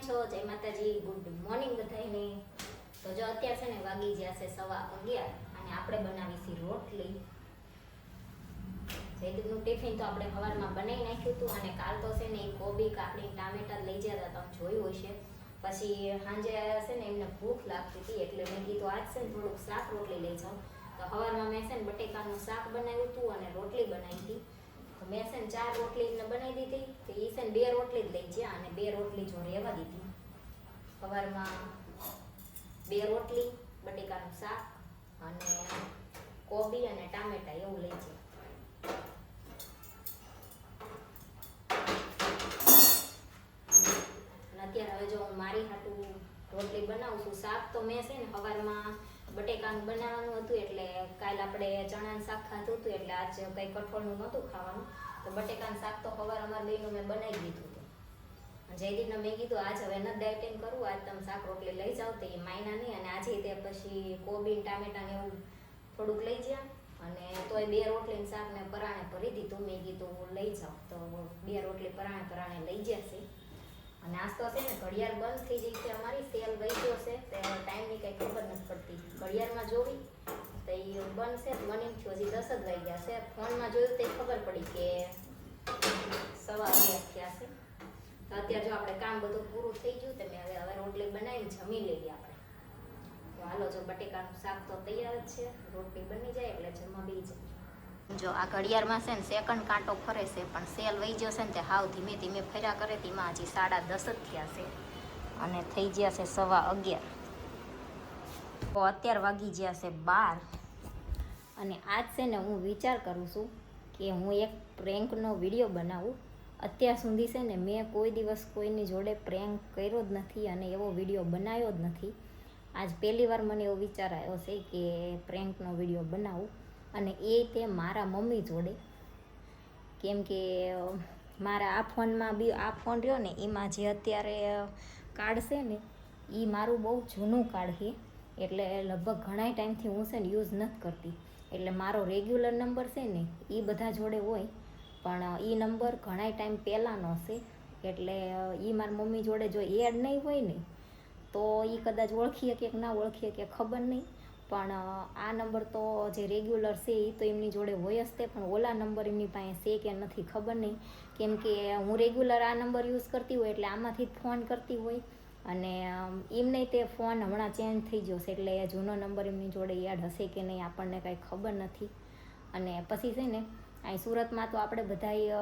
છો, જય માતાજી, ગુડ મોર્નિંગ બધાને તો જો અત્યારે છે ને વાગી ગયા છે સવા અગિયાર અને આપણે બનાવીશી રોટલી. જયદીપનું ટિફિન તો આપણે સવારમાં બનાવી નાખ્યું હતું અને કાલ તો છે ને એ કોબી, કાકડી, ટામેટા લઈ જતા તમે જોયું હશે. પછી સાંજે છે ને એમને ભૂખ લાગતી હતી એટલે મેં કીધું આજ છે ને થોડુંક શાક રોટલી લઈ જાઉં. તો સવારમાં મેં છે ને બટેકાનું શાક બનાવ્યું હતું અને રોટલી બનાવી હતી. મેં છે ને ચાર રોટલી ને બનાવી દીધી. તો એ છે ને બે રોટલી જ લઈ ગયા અને બે રોટલી જો રહેવા દીધી. સવારમાં બે રોટલી, બટેકાનું શાક અને કોબી અને ટામેટા એવું લઈ અને અત્યારે હવે જો હું મારી હાટું રોટલી બનાવું છું, શાક તો મેં છે ને સવારમાં બટેકાનું બનાવવાનું હતું એટલે કાલ આપણે ચણાનું શાક ખાધું હતું એટલે આજ કંઈ કઠોળનું નહોતું ખાવાનું. તો બટેકાનું શાક તો સવાર અમારે બેનું મેં બનાવી દીધું હતું. જયદીપને મેં કીધું, આજ હવે નથી ડાયટિંગ કરવું, આજ તમે શાક રોટલી લઈ જાઓ. તો એ માયના નહીં, અને આજે તે પછી કોબીન ટામેટાને એવું થોડુંક લઈ ગયા. અને તોય બે રોટલી શાક મેં પરાણે ભરી દીધું. મેં કીધું લઈ જાઓ તો બે રોટલી પરાણે પરાણે લઈ જશે અને આજ તો છે ને, ઘડિયાળ બંધ થઈ ગઈ છે અમારી, સેલ ગઈ ગયો છે તે ટાઈમની કંઈ ખબર નથી પડતી. ઘડિયાળમાં જોવી, તો એ બંધ છે મને એમ થયું હજી દસ જ વાગ્યા છે. ફોનમાં જોયું તો ખબર પડી કે સવા બે થયા છે. તો અત્યારે જો આપણે કામ બધું પૂરું થઈ ગયું તો મેં હવે હવે રોટલી બનાવીને જમી લઈએ આપણે. હાલો, જો બટેકાનું શાક તો તૈયાર જ છે, રોટલી બની જાય એટલે જમવા જો આ ઘડિયાળમાં છે ને સેકન્ડ કાંટો ફરે છે, પણ સેલ વહી ગયો છે ને તે હાવ ધીમે ધીમે ફર્યા કરે, તેમાં હજી સાડા દસ જ થયા છે. અને થઈ ગયા છે સવા અગિયાર. તો અત્યાર વાગી ગયા છે બાર. અને આજ છે ને હું વિચાર કરું છું કે હું એક પ્રેન્કનો વીડિયો બનાવું. અત્યાર સુધી છે ને મેં કોઈ દિવસ કોઈની જોડે પ્રેન્ક કર્યો જ નથી અને એવો વીડિયો બનાવ્યો જ નથી. આજ પહેલી વાર મને એવો વિચાર આવ્યો છે કે પ્રેન્કનો વીડિયો બનાવું. અને એ તે મારા મમ્મી જોડે. કેમ કે, મારા આ ફોનમાં બી આ ફોન રહ્યો ને, એમાં જે અત્યારે કાર્ડ છે ને એ મારું બહુ જૂનું કાર્ડ છે. એટલે લગભગ ઘણા ટાઈમથી હું છે ને યુઝ નથી કરતી. એટલે મારો રેગ્યુલર નંબર છે ને એ બધા જોડે હોય. પણ એ નંબર ઘણા ટાઈમ પહેલાંનો છે. એટલે એ મારી મમ્મી જોડે જો એડ નહીં હોય ને, તો એ કદાચ ઓળખીએ કે ના ઓળખીએ કે ખબર નહીં. પણ આ નંબર તો જે રેગ્યુલર છે એ તો એમની જોડે હોય જ તે, પણ ઓલા નંબર એમની પાસે છે કે નથી ખબર નહીં. કેમ કે હું રેગ્યુલર આ નંબર યુઝ કરતી હોય એટલે આમાંથી જ ફોન કરતી હોય. અને એમને તે ફોન હમણાં ચેન્જ થઈ ગયો છે એટલે જૂનો નંબર એમની જોડે યાદ હશે કે નહીં આપણને કાંઈ ખબર નથી. અને પછી છે ને, અહીં સુરતમાં તો આપણે બધાય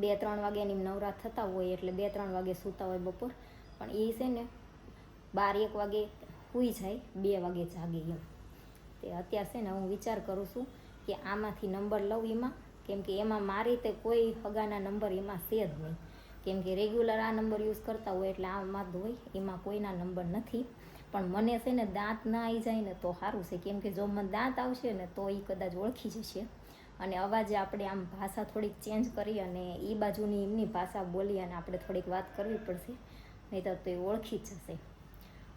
બે ત્રણ વાગ્યાની નવરાત થતા હોય એટલે બે ત્રણ વાગે સૂતા હોય બપોર. પણ એ છે ને, બાર એક વાગે સૂઈ જાય, બે વાગે જાગે એમ. તે અત્યારે છે ને હું વિચાર કરું છું કે આમાંથી નંબર લઉં એમાં, કેમ કે એમાં મારી તે કોઈ હગાના નંબર એમાં છે જ નહીં. કેમ કે રેગ્યુલર આ નંબર યુઝ કરતા હોય એટલે આમાં હોય, એમાં કોઈના નંબર નથી. પણ મને છે ને દાંત ના આવી જાય ને તો સારું છે. કેમ કે જો મને દાંત આવશે ને તો એ કદાચ ઓળખી જશે. અને અવાજે આપણે આમ ભાષા થોડીક ચેન્જ કરી અને એ બાજુની એમની ભાષા બોલી અને આપણે થોડીક વાત કરવી પડશે. નહીં તો એ ઓળખી જ જશે.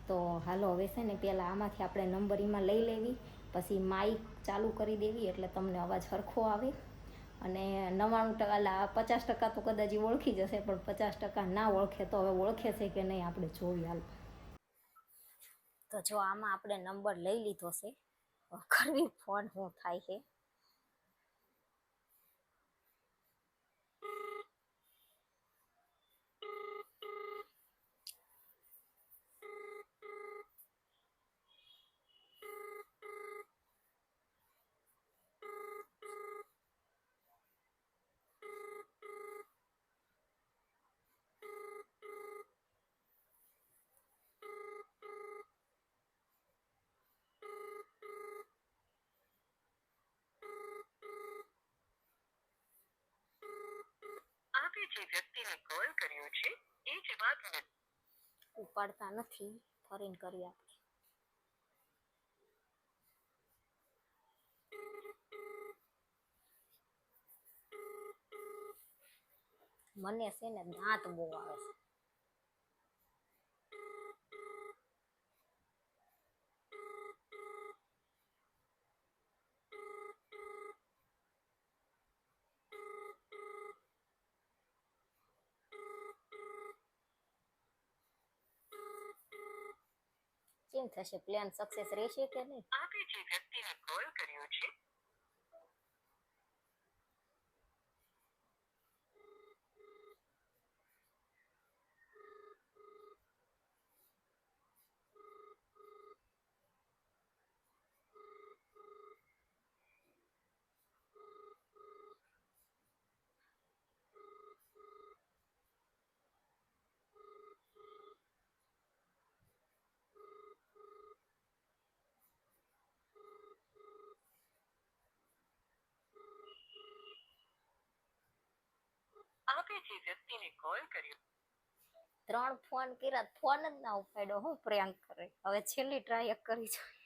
તો હાલો, હવે છે ને પહેલાં આમાંથી આપણે નંબર એમાં લઈ લેવી, પછી માઇક ચાલુ કરી દેવી, એટલે તમને અવાજ સરખો આવે. અને નવ્વાણું ટકા પચાસ ટકા તો કદાચ ઓળખી જશે, પણ પચાસ ટકા ના ઓળખે તો હવે ઓળખે છે કે નહીં આપણે જોઈ હાલ. તો જો આમાં આપણે નંબર લઈ લીધો છે. કરવી ફોન શું થાય છે આપે જે વ્યક્તિને કોલ કર્યો છે, એ જવાબ નથી. ઉપાડતા નથી, ફરીન કરી આપણે મને છે ને દાંત બહુ આવે છે. થશે? પ્લાન સક્સેસ રહેશે કે નહીં? આપે છે વ્યક્તિને કોલ કર્યો છે આપે જે વ્યક્તિને કોલ કર્યો. ત્રણ ફોન કર્યા. ફોન જ ના ઉપાડ્યો. હું પ્રેન્ક કરે. હવે છેલ્લી ટ્રાય કરી જોઈએ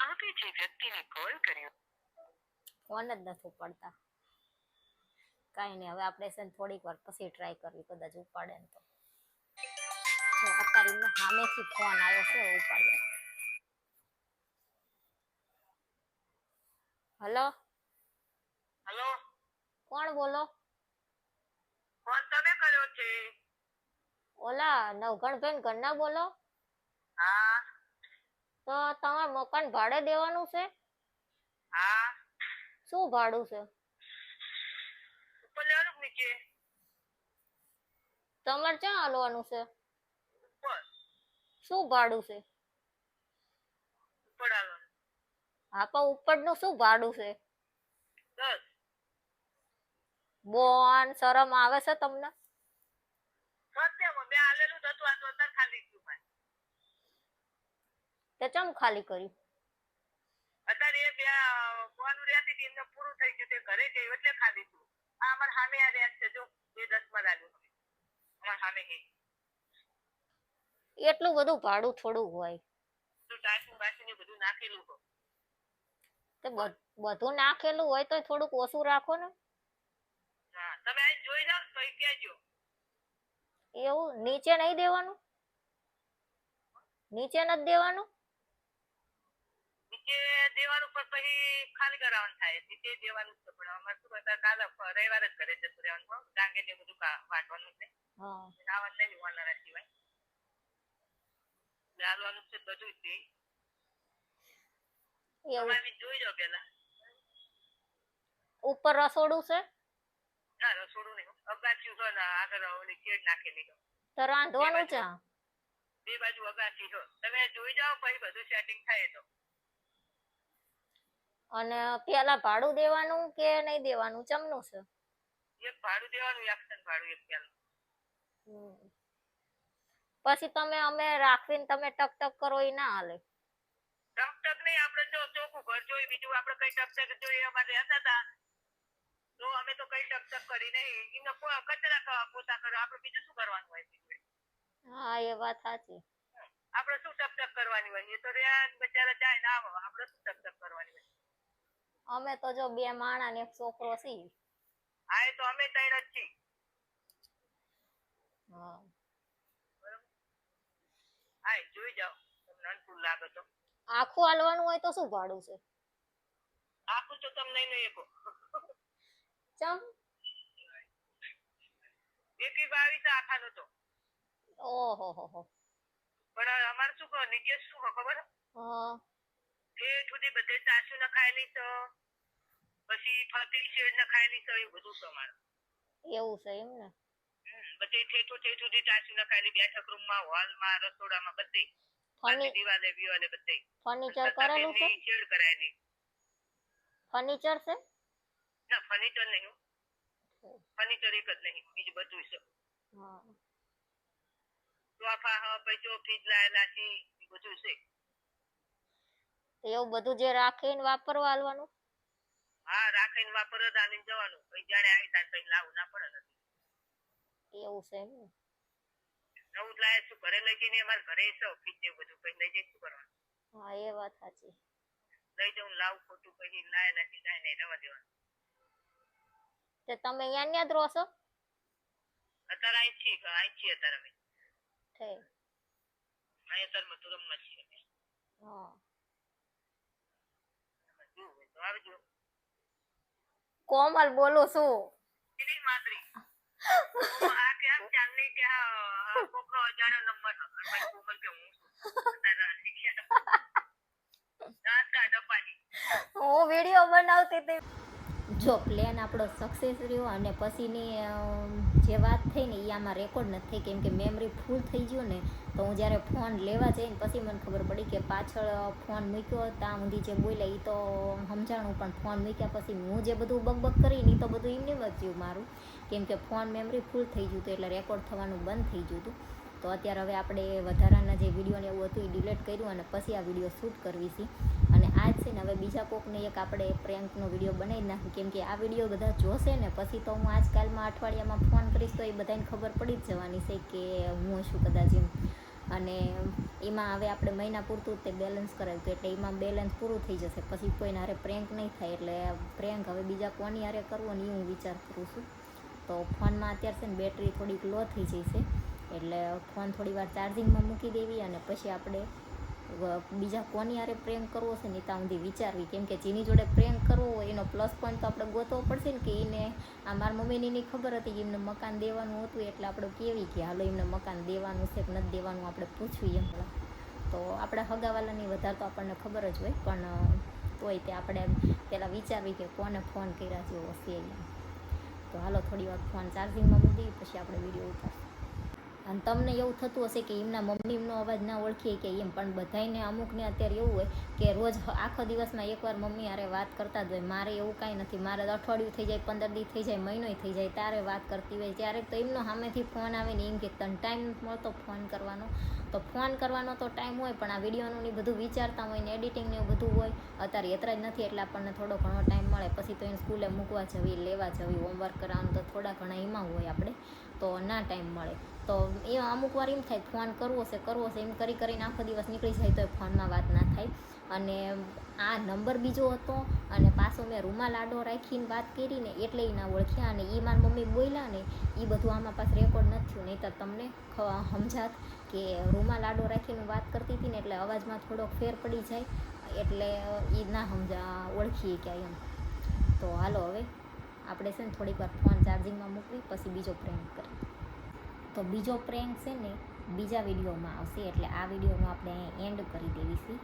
આપે જે વ્યક્તિને કોલ કર્યો? ફોન જ નથી ઉપાડતા. કાંઈ નહીં હવે આપણે છે ને થોડીક વાર પછી ટ્રાય કરવી કદાચ ઉપાડે ને તો. અત્યારે એમને સામેથી ફોન આવ્યો છે ઉપાડે હલો? હલો? કોણ બોલો? ફોન તમે કર્યો છે? ઓલા નવઘણભાઈ ઘરના બોલો? હા. તો તમારે મકાન ભાડે દેવાનું છે? હા. શું ભાડું છે? ઉપર લેવાનું નીચે. તમારે ક્યાં હાલવાનું છે? ઉપર શું ભાડું છે? ઉપરનું હા પણ ઉપરનું શું ભાડું છે? દસ બોન શરમ આવે છે તમને? સત્યમાં મેં આલેલું હતું આ તો ખાલી ગયું તે ચમ ખાલી કર્યું? રહેતી હતી એમને પૂરું થઈ ગયું તે ઘરે ગયું એટલે ખાધી તું આ અમાર સામે આ રેત છે જો એ દસમાં લાગ્યું. અમાર સામે હે. એટલું બધું ભાડું થોડું હોય. બધું નાખેલું હોય. તે બધું નાખેલું હોય તો થોડુંક ઓછું રાખો ને. હા તમે આ જોઈ જાવ તો કહેજો. એવું? નીચે નહીં દેવાનું? નીચે નથી દેવાનું? નીચે દેવાનું પણ પછી ખાલી કરાવવાનું થાય. નીચે દેવાનું જ છે પણ અમારે શું કરતા કાલે રવિવાર જ ઘરે જતું રહેવાનું કારણ કે તે બધું વાંચવાનું છે. નાવાનું નહીં ઓનર સિવાય. ચાલવાનું છે બધું જ તમે જોઈ જાઓ પેલા. ઉપર રસોડું છે? ના રસોડું નહીં. અગાચી છે ને આગળ ઓલી શેડ નાખેલી છે. તો રાંધવાનું છે? બે બાજુ અગાચી છે તમે જોઈ જાઓ પછી બધું સેટિંગ થાય તો. અને પેલા ભાડું દેવાનું કે નહીં દેવાનું? ચમનું છે? એક ભાડું દેવાનું એક્શન ભાડું એક પેલું. પછી તમે અમે રાખીને તમે ટક ટક કરો એ ના હાલે. ટક ટક નહીં આપણે જો ચોખ્ખું ઘર જોઈ બીજું આપણે કઈ ટક ટક જોઈએ અમારે રહેતા હતા. તો અમે તો કઈ ટક ટક કરી નહીં. એમને કચરા પોતા કરો. આપણે બીજું શું કરવાનું હોય? હા એ વાત સાચી. આપણે શું ટક ટક કરવાની હોય? એ તો રહ્યા બચારા જાય ના આવે. આપણે શું ટક ટક કરવાની હોય? અમે તો જો બે માણા ને એક છોકરો છી હા તો અમે ત્રણ જ છી હા. હા જોઈ જાઓ તમને અનુકૂળ લાગે તો. આખું હાલવાનું હોય તો શું ભાડું છે? આખું તો તમને નહીં એકો. ચમ? એકી બાવીસ આખાનો તો. ઓહો હો હો. પણ અમારે શું કહો નીચે શું ખબર? હા. સુધી બધે ચાસુ નખાયેલી છે પછી ફરતી શેડ નખાયેલી છે એવું બધું છે એવું છે એમ ને? બધે ઠેઠો ઠેઠ સુધી ચાસુ નખાયેલી બેઠક રૂમમાં હોલમાં રસોડામાં બધે. દિવાલે વિવાલે બધે. ફર્નિચર કરેલું છે? શેડ કરાયેલી. ફર્નિચર છે? ના ફર્નિચર નહીં ફર્નિચર એક જ નહીં બીજું બધું છે. સોફા હ પછી ફ્રીજ લાયેલા છે બધું છે. એવું બધું જે રાખીને વાપરવા આલવાનું હા રાખીને વાપર જ આલીને જવાનું. પછી જ્યારે આવી ત્યારે પછી લાવું ના પડે એવું છે એમ નવું જ શું ઘરે લઈ જઈને અમાર ઘરે છે ઓફિસ ને બધું પછી લઈ જઈને શું કરવાનું? હા એ વાત સાચી. લઈ જઉં લાવું ખોટું પછી લાયા નથી લાય નહીં રવા દેવાનું. તે તમે અહીંયા ન્યા જ રહો છો? અત્યારે અહીં છીએ અહીં છીએ અત્યારે અમે. ઠીક. અહીં અત્યારે મથુરમમાં છીએ અમે. હા. કોમલ બોલું છું. હું વીડિયો બનાવતી હતી. જો પ્લેન આપણો સક્સેસ રહ્યો અને પછીની જે વાત થઈ ને એ આમાં રેકોર્ડ નથી થઈ, કેમ કે મેમરી ફૂલ થઈ ગયું ને, તો હું જ્યારે ફોન લેવા જઈને પછી મને ખબર પડી કે પાછળ ફોન મૂક્યો ત્યાં સુધી જે બોલ્યા એ તો સમજાણું, પણ ફોન મૂક્યા પછી હું જે બધું બકબક કરીને એ તો બધું એમને વધ્યું મારું. કેમ કે ફોન મેમરી ફૂલ થઈ ગયું હતું, એટલે રેકોર્ડ થવાનું બંધ થઈ ગયું હતું. તો અત્યારે હવે આપણે વધારાના જે વિડીયોને એવું હતું એ ડિલીટ કર્યું અને પછી આ વીડિયો શૂટ કરવી છે. અને જ છે ને હવે બીજા કોકને એક આપણે પ્રેન્કનો વીડિયો બનાવી નાખી. કેમ કે આ વીડિયો બધા જોશે ને, પછી તો હું આજકાલમાં અઠવાડિયામાં ફોન કરીશ તો એ બધાને ખબર પડી જ જવાની છે કે હું છું કદાચ એમ. અને એમાં હવે આપણે મહિના પૂરતું તે બેલેન્સ કરાવ્યું હતું, એટલે એમાં બેલેન્સ પૂરું થઈ જશે. પછી કોઈને હારે પ્રેન્ક નહીં થાય, એટલે પ્રેન્ક હવે બીજા કોની હારે કરવો ને એ હું વિચાર કરું છું. તો ફોનમાં અત્યારે છે ને બેટરી થોડીક લો થઈ જશે એટલે ફોન થોડી વાર ચાર્જિંગમાં મૂકી દેવી અને પછી આપણે બીજા કોની યારે પ્રેમ કરવો છે ને ત્યાં સુધી વિચારવી. કેમ કે જેની જોડે પ્રેમ કરવો હોય, એનો પ્લસ પોઈન્ટ તો આપણે ગોતવો પડશે ને કે એને આ મારા મમ્મીની ખબર હતી કે એમને મકાન દેવાનું હતું, એટલે આપણે કેવી કે હાલો એમને મકાન દેવાનું છે કે નથી દેવાનું આપણે પૂછવી એમ. તો આપણે હગાવાલાની વધારે તો આપણને ખબર જ હોય, પણ તોય તે આપણે પહેલાં વિચારવી કે કોને ફોન કર્યા જેવો છે તો હાલો થોડી વાર ફોન ચાર્જિંગમાં મૂકી, પછી આપણે વીડિયો ઉતારશું. અને તમને એવું થતું હશે કે એમના મમ્મી એમનો અવાજ ના ઓળખીએ કે એમ, પણ બધાયને અમુકને અત્યારે એવું હોય કે રોજ આખો દિવસમાં એકવાર મમ્મી હારે વાત કરતા જ હોય. મારે એવું કાંઈ નથી. મારે અઠવાડિયું થઈ જાય, પંદર દી થઈ જાય મહિનો થઈ જાય ત્યારે વાત કરતી હોય. ત્યારે તો એમનો સામેથી ફોન આવે ને એમ કે તને ટાઈમ મળતો ફોન કરવાનો. તો ફોન કરવાનો તો ટાઈમ હોય, પણ આ વિડીયોનું ને બધું વિચારતા હોય ને એડિટિંગ ને બધું હોય, અત્યારે એતરા જ નથી એટલે આપણને થોડો ઘણો ટાઈમ મળે. પછી તો એને સ્કૂલે મૂકવા જવી, લેવા જવી, હોમવર્ક કરાવવાનું તો થોડા ઘણા એમાં હોય આપણે, તો ના ટાઈમ મળે. તો એ અમુક વાર એમ થાય ફોન કરવો છે કરવો છે, એમ કરી કરીને આખો દિવસ નીકળી જાય તો ફોનમાં વાત ના થાય. અને આ નંબર બીજો હતો અને પાછો મેં રૂમાલ આડો રાખીને વાત કરીને એટલે એ ના ઓળખ્યા અને એ મારી મમ્મી બોલ્યા ને એ બધું આમાં પાછું રેકોર્ડ નથી થયું. નહીં તો તમને સમજાત કે રૂમાલ આડો રાખીને વાત કરતી હતી ને એટલે અવાજમાં થોડોક ફેર પડી જાય એટલે એ ના સમજા, ઓળખીએ ક્યાંય એમ. તો હાલો હવે, આપણે છે ને થોડીક વાર ફોન ચાર્જિંગમાં મૂકવી, પછી બીજો પ્રેમ કરીએ. તો બીજો પ્રેન્ક છે ને બીજા વિડીયોમાં આવશે, એટલે આ વિડીયોનો આપણે એન્ડ કરી દેવી છે.